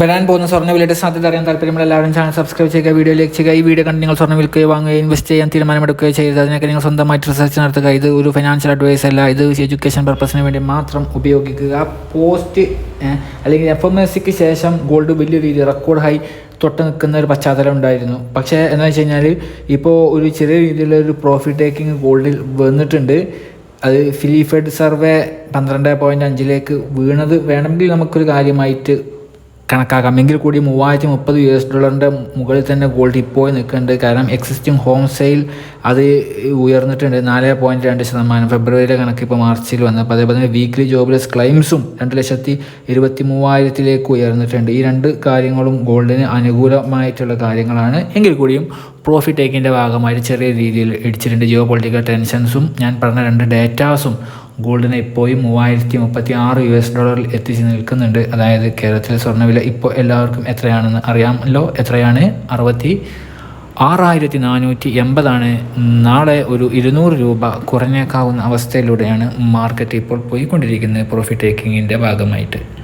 വരാൻ പോകുന്ന സ്വർണ വിലയുടെ സാധ്യത അറിയാൻ താല്പര്യമുള്ള എല്ലാവരും ചാനൽ സബ്സ്ക്രൈബ് ചെയ്യുക വീഡിയോ ലൈക്ക് ചെയ്യുക ഈ വീഡിയോ കണ്ട് നിങ്ങൾ സ്വർണ വിൽക്കുകയോ വാങ്ങുകയോ ഇൻവെസ്റ്റ് ചെയ്യാൻ തീരുമാനമെടുക്കുകയോ ചെയ്യരുത്. അതിനൊക്കെ നിങ്ങൾ സ്വന്തമായിട്ട് റിസർച്ച് നടത്തുക. ഇത് ഒരു ഫിനാൻഷ്യൽ അഡ്വൈസ് അല്ല. ഇത് എഡ്യൂക്കേഷൻ പർപ്പസിന് വേണ്ടി മാത്രം ഉപയോഗിക്കുക. പോസ്റ്റ് അല്ലെങ്കിൽ എഫ് എം എസ് സിക്ക് ശേഷം ഗോൾഡ് വലിയ രീതിയിൽ റെക്കോർഡ് ഹൈ തൊട്ട് നിൽക്കുന്ന ഒരു പശ്ചാത്തലം ഉണ്ടായിരുന്നു. പക്ഷേ എന്താ വെച്ച് കഴിഞ്ഞാൽ ഇപ്പോൾ ഒരു ചെറിയ രീതിയിലുള്ള ഒരു പ്രോഫിറ്റ് ടേക്കിംഗ് ഗോൾഡിൽ വന്നിട്ടുണ്ട്. അത് ഫിലിഫെഡ് സർവേ പന്ത്രണ്ട് പോയിന്റ് അഞ്ചിലേക്ക് വീണത് വേണമെങ്കിൽ നമുക്കൊരു കാര്യമായിട്ട് കണക്കാക്കാം എങ്കിൽ കൂടി മൂവായിരത്തി മുപ്പത് യു എസ് ഡോളറിന്റെ മുകളിൽ തന്നെ ഗോൾഡ് ഇപ്പോൾ നിൽക്കുന്നുണ്ട്. കാരണം എക്സിസ്റ്റിംഗ് ഹോം സെയിൽ അത് ഉയർന്നിട്ടുണ്ട്. നാല് പോയിന്റ് രണ്ട് ശതമാനം. ഫെബ്രുവരിയിലെ കണക്ക് ഇപ്പോൾ മാർച്ചിൽ വന്നപ്പോൾ അതേപോലെ തന്നെ വീക്ക്ലി ജോബ്ലെസ് ക്ലെയിംസും രണ്ട് ലക്ഷത്തി ഇരുപത്തി മൂവായിരത്തിലേക്ക് ഉയർന്നിട്ടുണ്ട്. ഈ രണ്ട് കാര്യങ്ങളും ഗോൾഡിന് അനുകൂലമായിട്ടുള്ള കാര്യങ്ങളാണ്. എങ്കിൽ കൂടിയും പ്രോഫിറ്റ് ടേക്കിന്റെ ഭാഗമായിട്ട് ചെറിയ രീതിയിൽ ഇടിച്ചിട്ടുണ്ട്. ജിയോ പൊളിറ്റിക്കൽ ടെൻഷൻസും ഞാൻ പറഞ്ഞ രണ്ട് ഡേറ്റാസും ഗോൾഡിന് ഇപ്പോഴും മൂവായിരത്തി മുപ്പത്തി ആറ് യു എസ് ഡോളറിൽ എത്തിച്ച് നിൽക്കുന്നുണ്ട്. അതായത് കേരളത്തിലെ സ്വർണവില ഇപ്പോൾ എല്ലാവർക്കും എത്രയാണെന്ന് അറിയാമല്ലോ. എത്രയാണ്? അറുപത്തി ആറായിരത്തി നാനൂറ്റി എൺപതാണ് നാളെ ഒരു ഇരുന്നൂറ് രൂപ കുറഞ്ഞേക്കാവുന്ന അവസ്ഥയിലൂടെയാണ് മാർക്കറ്റ് ഇപ്പോൾ പോയിക്കൊണ്ടിരിക്കുന്നത് പ്രോഫിറ്റ് ടേക്കിങ്ങിന്റെ ഭാഗമായിട്ട്.